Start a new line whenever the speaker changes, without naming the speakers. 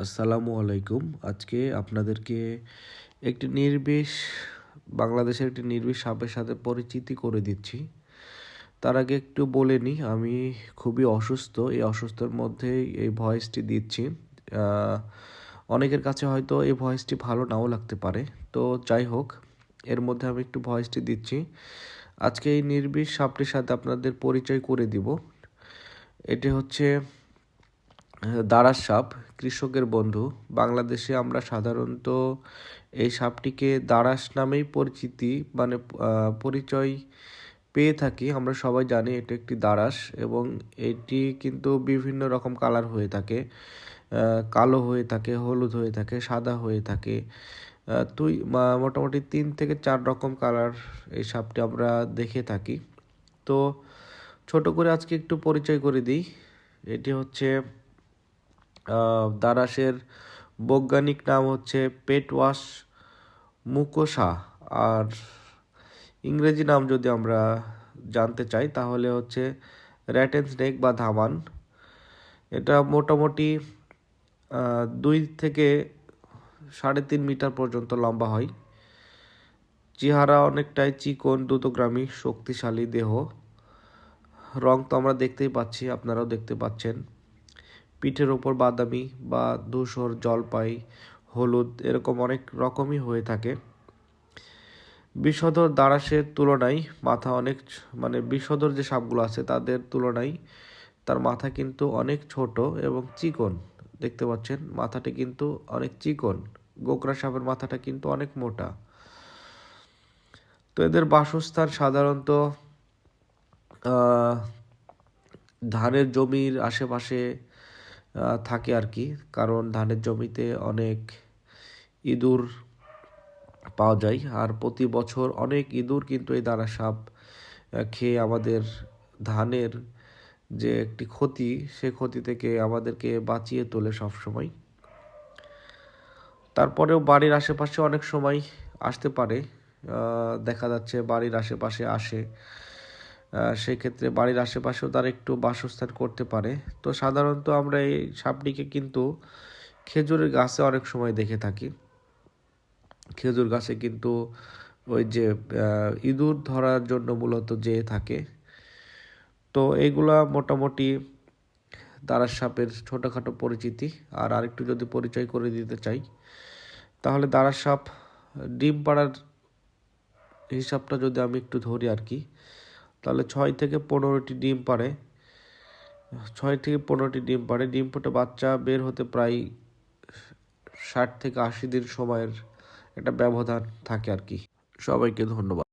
আসসালামু আলাইকুম। আজকে আপনাদেরকে একটি নির্বিষ বাংলাদেশের একটি নির্বিষ সাপের সাথে পরিচিতি করে দিচ্ছি। তার আগে একটু বলে নিই, আমি খুবই অসুস্থ, এই অসুস্থর মধ্যেই এই ভয়েসটি দিচ্ছি। অনেকের কাছে হয়তো এই ভয়েসটি ভালো নাও লাগতে পারে। তো যাই হোক, এর মধ্যে আমি একটু ভয়েসটি দিচ্ছি। আজকে এই নির্বিষ সাপটির সাথে আপনাদের পরিচয় করে দিব। এটি হচ্ছে দারাস সাপ, কৃষকের বন্ধু। বাংলাদেশে আমরা সাধারণত এই সাপটিকে দারাস নামেই পরিচিতি মানে পরিচয় পেয়ে থাকি। আমরা সবাই জানি এটি একটি দারাস এবং এটি কিন্তু বিভিন্ন রকম কালার হয়ে থাকে। কালো হয়ে থাকে, হলুদ হয়ে থাকে, সাদা হয়ে থাকে। তুই মোটামুটি তিন থেকে চার রকম কালার এই সাপটি আমরা দেখে থাকি। তো ছোট করে আজকে একটু পরিচয় করে দিই। এটি হচ্ছে দারাসের বৈজ্ঞানিক নাম হচ্ছে পেট ওয়াশ মুকোসা। আর ইংরেজি নাম যদি আমরা জানতে চাই, তাহলে হচ্ছে র্যাটেন স্নেক বা ধামান। এটা মোটামুটি দুই থেকে সাড়ে তিন মিটার পর্যন্ত লম্বা হয়। চেহারা অনেকটাই চিকন দ্রুতগ্রামী শক্তিশালী দেহ। রং তো আমরা দেখতেই পাচ্ছি, আপনারাও দেখতে পাচ্ছেন। পিঠের ওপর বাদামি বা ধূসর জলপাই, হলুদ এরকম অনেক রকমই হয়ে থাকে। বিষধর দারাসের তুলনায় মাথা অনেক মানে বিষধর যে সাপগুলো আছে তাদের তুলনায় তার মাথা কিন্তু অনেক ছোট এবং চিকন। দেখতে পাচ্ছেন, মাথাটি কিন্তু অনেক চিকন। গোকরা সাপের মাথাটা কিন্তু অনেক মোটা। তো এদের বাসস্থান সাধারণত ধানের জমির আশেপাশে থাকে আর কি। কারণ ধানের জমিতে অনেক ইঁদুর পাওয়া যায় আর প্রতি বছর অনেক ইঁদুর কিন্তু এই দানা সাপ খেয়ে আমাদের ধানের যে একটি ক্ষতি, সে ক্ষতি থেকে আমাদেরকে বাঁচিয়ে তোলে সব সময় তারপরেও বাড়ির আশেপাশে অনেক সময় আসতে পারে দেখা যাচ্ছে বাড়ির আশেপাশে আসে। আহ, সেক্ষেত্রে বাড়ির আশেপাশেও তার একটু বাসস্থান করতে পারে। তো সাধারণত আমরা এই সাপটিকে কিন্তু খেজুরের গাছে অনেক সময় দেখে থাকি। খেজুর গাছে কিন্তু ওই যে ইঁদুর ধরার জন্য মূলত যে থাকে। তো এইগুলা মোটামুটি দারাস সাপের ছোটোখাটো পরিচিতি। আর আরেকটু যদি পরিচয় করে দিতে চাই তাহলে দারাস সাপ ডিম পাড়ার হিসাবটা যদি আমি একটু ধরি আর কি তাহলে ছয় থেকে পনেরোটি ডিম পারে। ছয় থেকে পনেরোটি ডিম পারে। ডিম ফুটে বাচ্চা বের হতে প্রায় ষাট থেকে আশি দিন সময়ের একটা ব্যবধান থাকে আর কি। সবাইকে ধন্যবাদ।